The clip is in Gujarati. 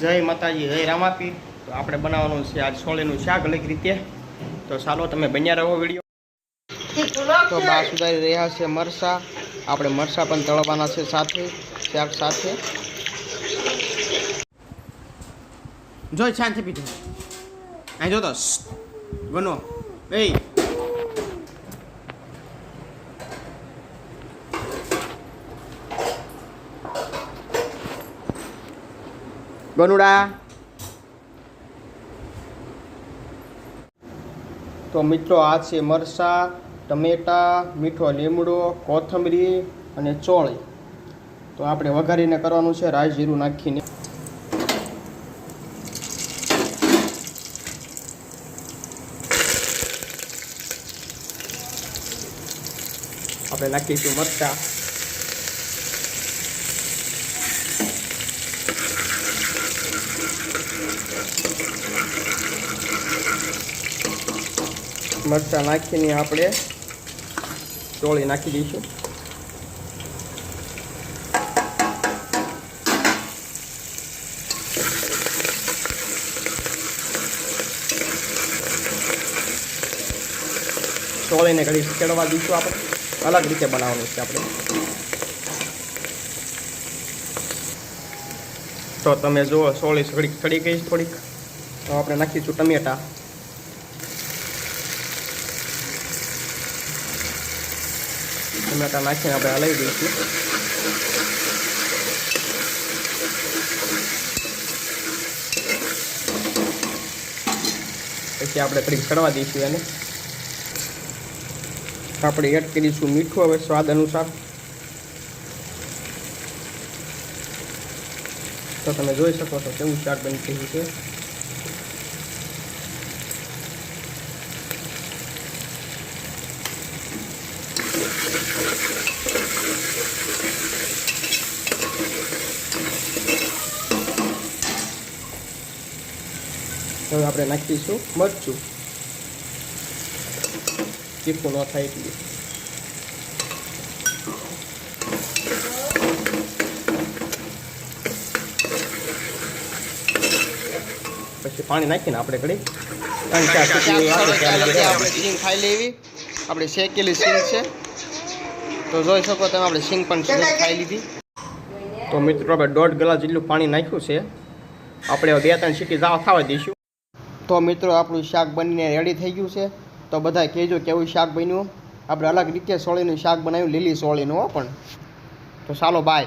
જય માતાજી, જય રામાપી. તો આપણે બનાવવાનું છે આજ સોળીનું શાક અલગ રીતે. તો ચાલો, તમે બન્યા રહો વીડિયો. તો બા સુધારી રહ્યા છે મરસા. આપણે મરસા પણ તળવાના છે સાથે, શાક સાથે. જોઈ શાંતિ પીધું અહીં જોતો બનો. એ બનુડા તો મિત્રો, આ છે મરસા, ટમેટા, મીઠો લીમડો, કોથમરી અને ચોળી. તો આપણે વઘારીને કરવાનું છે રાઈ જીરું નાખીને. આપણે નાખીશું મરચા. મરચાં નાખીને આપણે ચોળી નાખી દઈશું. ચોળીને ઘડી કેળવા દઈશું આપણે. અલગ રીતે બનાવવાનું છે આપણે. તો તમે જુઓ સોળી થોડીક ચડી ગઈ થોડીક. તો આપણે નાખીશું ટમેટા. ટમેટા નાખીને આપણે હલાવી દઈશું પછી આપણે થોડીક ચડવા દઈશું એને આપણે એડ કરીશું મીઠું હવે સ્વાદ અનુસાર તો તમે જોઈ શકો છો કેવું શાક બની ગયું છે હવે આપણે નાખીશું મરચું. તીખું ન થાય એટલું. પછી પાણી નાખીને આપણે ઘડી ત્રણ ચાર ખાઈ લેવી. આપણે શેકેલી સિંગ છે. તો જોઈ શકો તમે, આપણે સિંગ પણ ખાઈ લીધી. તો મિત્રો, આપણે દોઢ ગ્લાસ જેટલું પાણી નાખ્યું છે. આપણે બે ત્રણ સીટી જાવ થવા દઈશું. તો મિત્રો, આપણું શાક બનીને રેડી થઈ ગયું છે. તો બધા કહેજો કેવું શાક બન્યું. આપણે અલગ રીતે સોળીનું શાક બનાવ્યું, લીલી સોળીનું પણ. તો ચાલો બાય